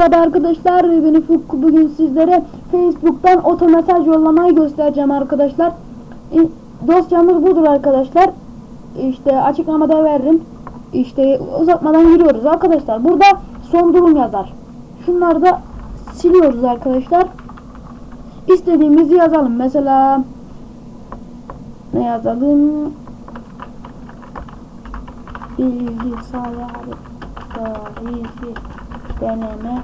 Merhaba arkadaşlar ben Ufuk bugün sizlere Facebook'tan oto mesaj yollamayı göstereceğim arkadaşlar. E, dosyamız budur arkadaşlar. İşte açıklamada veririm. İşte uzatmadan giriyoruz arkadaşlar burada son durum yazar. Şunları da siliyoruz arkadaşlar. İstediğimizi yazalım. Mesela ne yazalım? Bilgisayar tarihi deneme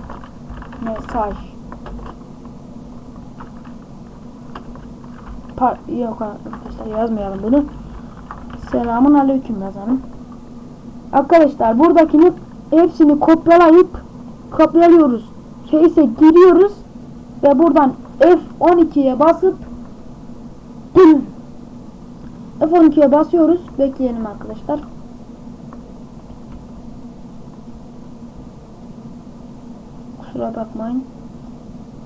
mesaj. Par yok arkadaşlar yazmayalım bunu. Selamun aleyküm yazalım. Arkadaşlar buradakini hepsini kopyalayıp kopyalıyoruz. Şeyse giriyoruz ve buradan F12'ye basıp F12'ye basıyoruz. Bekleyelim arkadaşlar Kusura bakmayın.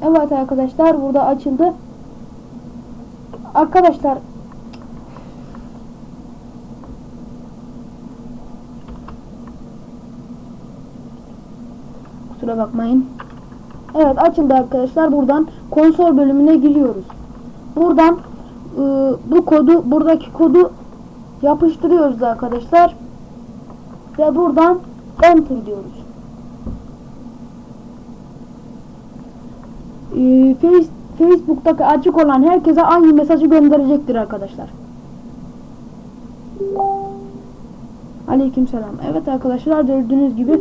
Evet arkadaşlar burada açıldı. Arkadaşlar Kusura bakmayın. Evet açıldı arkadaşlar. Buradan konsol bölümüne giriyoruz. Buradan ıı, bu kodu buradaki kodu yapıştırıyoruz arkadaşlar. Ve buradan enter diyoruz. Ee, Face, Facebook'taki açık olan herkese aynı mesajı gönderecektir arkadaşlar. Aleykümselam. Evet arkadaşlar gördüğünüz gibi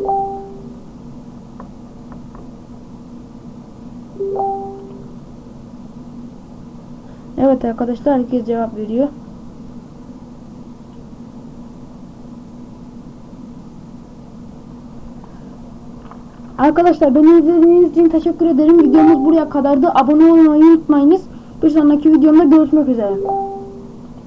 Evet arkadaşlar herkes cevap veriyor. Arkadaşlar beni izlediğiniz için teşekkür ederim. Videomuz buraya kadardı. Abone olmayı unutmayınız. Bir sonraki videomda görüşmek üzere.